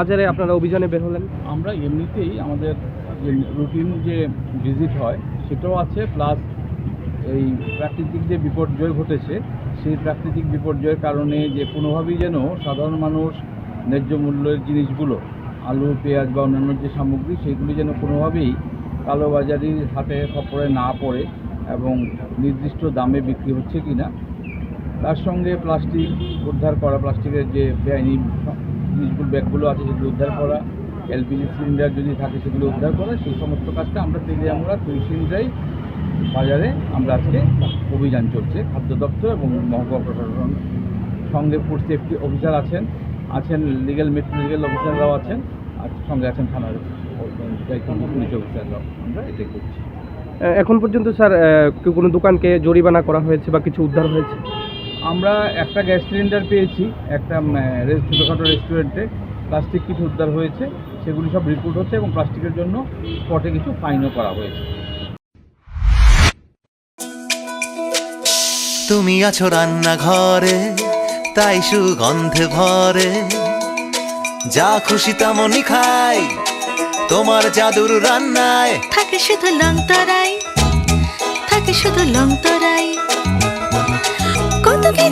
বাজারে আপনারা অভিযানে বের হলেন? আমরা এমনিতেই আমাদের যে রুটিন যে ভিজিট হয়, সেটাও আছে প্লাস এই প্রাকৃতিক যে বিপর্যয় ঘটেছে, সেই প্রাকৃতিক বিপর্যয়ের কারণে যে কোনোভাবেই যেন সাধারণ মানুষ ন্যায্য মূল্যের জিনিসগুলো, আলু, পেঁয়াজ বা অন্যান্য যে সামগ্রী, সেগুলি যেন কোনোভাবেই কালোবাজারির হাতে খপরে না পড়ে এবং নির্দিষ্ট দামে বিক্রি হচ্ছে কি না তার সঙ্গে প্লাস্টিক উদ্ধার করা, প্লাস্টিকের যে বেআইনি জিনিসগুলো ব্যাগগুলো আছে, সেগুলো উদ্ধার করা। এলপিজি সিলিন্ডার যদি থাকে, সেগুলো উদ্ধার করা। সেই সমস্ত কাজটা আমরা তেলে আমরা তুলসিন্দ্রাই বাজারে আমরা আজকে অভিযান চলছে। খাদ্য দপ্তর এবং মহকুমা প্রশাসন সঙ্গে ফুড সেফটি অফিসার আছেন। আছেন লিগেল মেট্রো লিগেল অফিসাররাও আছেন। আর সঙ্গে আছেন থানার পুলিশ অফিসাররাও আমরা এটাই করছি। এখন পর্যন্ত স্যার কোনো দোকানকে জরিমানা করা হয়েছে বা কিছু উদ্ধার হয়েছে? আমরা একটা গ্যাস সিলিন্ডার পেয়েছি একটা ছোটোখাটো রেস্টুরেন্টে প্লাস্টিক কিছু উদ্ধার হয়েছে সেগুলি সব রিপোর্ট হচ্ছে এবং প্লাস্টিকের জন্য স্পটে কিছু ফাইনও করা হয়েছে। তুমি আছো রান্নাঘরে তাই সুগন্ধে ভরে। যা খুশি তেমনই খাই তোমার জাদুর রান্নায়। থাকে শুধু লং তরাই থাকে শুধু লং তরাই।